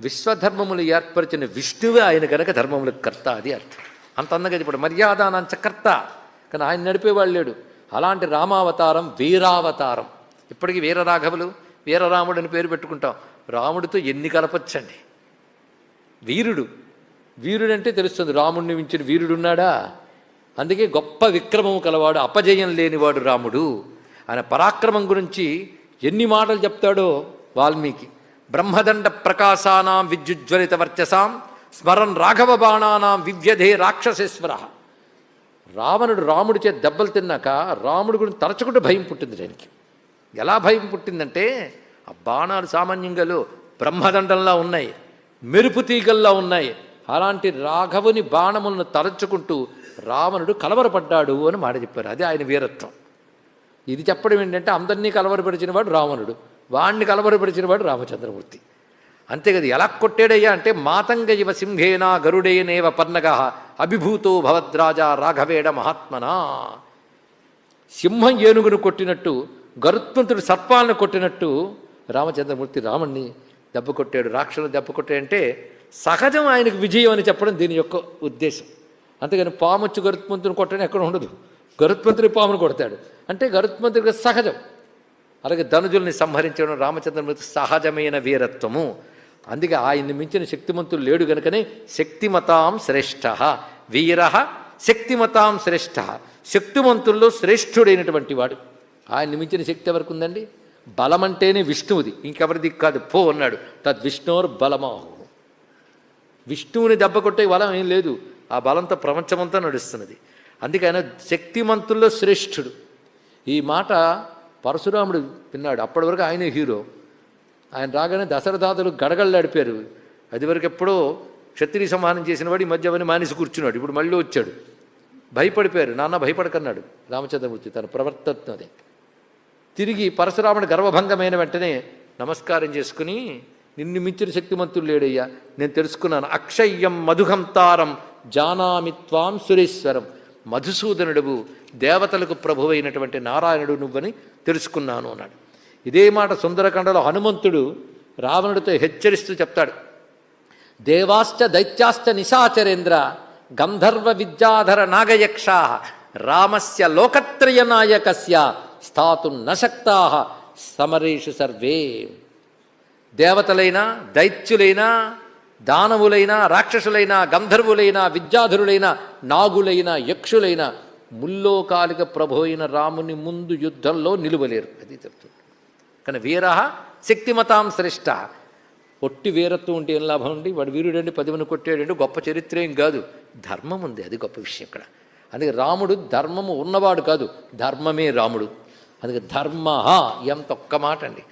విశ్వధర్మములు ఏర్పరిచిన విష్ణువే ఆయన కనుక ధర్మములకు కర్త అది అర్థం. అంత అందంగా చెప్పాడు. మర్యాదానంచ కర్త. కానీ ఆయన నడిపేవాళ్ళు లేడు. అలాంటి రామావతారం వీరావతారం. ఇప్పటికీ వీరరాఘవులు వీరరాముడు అని పేరు పెట్టుకుంటాం. రాముడితో ఎన్ని కలపచ్చండి? వీరుడు. వీరుడంటే తెలుస్తుంది రాముడిని మించిన వీరుడున్నాడా? అందుకే గొప్ప విక్రమము కలవాడు అపజయం లేనివాడు రాముడు. ఆయన పరాక్రమం గురించి ఎన్ని మాటలు చెప్తాడో వాల్మీకి. బ్రహ్మదండ ప్రకాశానాం విద్యుజ్వలిత వర్చసాం స్మరన్ రాఘవ బాణానాం వివ్యధే రాక్షసేశ్వర. రావణుడు రాముడి చేత దెబ్బలు తిన్నాక రాముడి గురించి తరచుకుంటూ భయం పుట్టింది ఆయనకి ఎలా భయం పుట్టిందంటే ఆ బాణాలు సామాన్యంగా బ్రహ్మదండంలో బ్రహ్మదండంలా ఉన్నాయి మెరుపు తీగల్లా ఉన్నాయి. అలాంటి రాఘవుని బాణములను తరచుకుంటూ రావణుడు కలవరపడ్డాడు అని మాట చెప్పారు. అదే ఆయన వీరత్వం. ఇది చెప్పడం ఏంటంటే అందరినీ కలవరపరిచిన వాడు రావణుడు. వాణ్ణి కలవరపరిచిన వాడు రామచంద్రమూర్తి. అంతే కదా ఎలా కొట్టాడయ్యా అంటే మాతంగ ఇవ సింహేనా గరుడేనేవ పర్ణగ అభిభూతో భవద్రాజా రాఘవేడ మహాత్మనా. సింహం ఏనుగును కొట్టినట్టు గరుత్మంతుడు సర్పాలను కొట్టినట్టు రామచంద్రమూర్తి రాముణ్ణి దెబ్బ కొట్టాడు. రాక్షసుని దెబ్బ కొట్టాడంటే సహజం ఆయనకు విజయం అని చెప్పడం దీని యొక్క ఉద్దేశం. అంతేగాని పాము వచ్చి గరుత్మంతుని కొట్టడం ఎక్కడ ఉండదు. గరుత్మంతుడి పామును కొడతాడు. అంటే గరుత్మంతుడికి సహజం. అలాగే ధనుజుల్ని సంహరించడం రామచంద్రమూర్తి సహజమైన వీరత్వము. అందుకే ఆయన్ని మించిన శక్తిమంతులు లేడు గనుకనే శక్తిమతాం శ్రేష్ఠ. వీర శక్తిమతాం శ్రేష్ఠ. శక్తిమంతుల్లో శ్రేష్ఠుడైనటువంటి వాడు. ఆయన్ని మించిన శక్తి ఎవరికి ఉందండి బలం అంటేనే విష్ణువుది. ఇంకెవరిది కాదు. పో అన్నాడు. తద్విష్ణోర్ బలమాహు విష్ణువుని దెబ్బ కొట్టే బలం ఏం లేదు. ఆ బలంతో ప్రపంచమంతా నడుస్తున్నది. అందుకే ఆయన శక్తిమంతుల్లో శ్రేష్ఠుడు. ఈ మాట పరశురాముడు విన్నాడు. అప్పటి వరకు ఆయనే హీరో. ఆయన రాగానే దశరథాదులు గడగళ్ళాడిపారు అది వరకు ఎప్పుడో క్షత్రియ సంహారం చేసిన వాడు ఈ మధ్య అవన్నీ మానేసి కూర్చున్నాడు. ఇప్పుడు మళ్ళీ వచ్చాడు. భయపడిపోయారు. నాన్న భయపడకన్నాడు రామచంద్రమూర్తి తన ప్రవర్తన అదే తిరిగి పరశురాముడు గర్వభంగమైన వెంటనే నమస్కారం చేసుకుని నిన్ను మించిన శక్తిమంతుడు లేడయ్యా. నేను తెలుసుకున్నాను. అక్షయ్యం మధుహంతారం జానామిత్వాం సురేశ్వరం. మధుసూదనుడువు దేవతలకు ప్రభువైనటువంటి నారాయణుడు నువ్వని తెలుసుకున్నాను అన్నాడు. ఇదే మాట సుందరకాండలో హనుమంతుడు రావణుడితో హెచ్చరిస్తూ చెప్తాడు. దేవాశ్చ దైత్యాశ్చ నిశాచరేంద్ర గంధర్వ విద్యాధర నాగయక్షా రామస్య లోకత్రయ నాయకస్య స్థాతు నశక్తా సమరేషు సర్వే. దేవతలైనా దైత్యులైనా దానవులైనా రాక్షసులైనా గంధర్వులైనా విద్యాధరులైన నాగులైన యక్షులైన ముల్లోకాలిక ప్రభు అయిన రాముని ముందు యుద్ధంలో నిలువలేరు. అది చెప్తుంది. కానీ వీర శక్తిమతాం శ్రేష్ఠ ఒట్టి వీరత్వం ఉంటే ఏం లాభం ఉండి వాడు వీరుడండి పదిమని కొట్టాడండి గొప్ప చరిత్ర ఏం కాదు. ధర్మం ఉంది అది గొప్ప విషయం ఇక్కడ. అందుకే రాముడు ధర్మము ఉన్నవాడు కాదు ధర్మమే రాముడు. అందుకే ధర్మ ఎంత ఒక్క మాట అండి.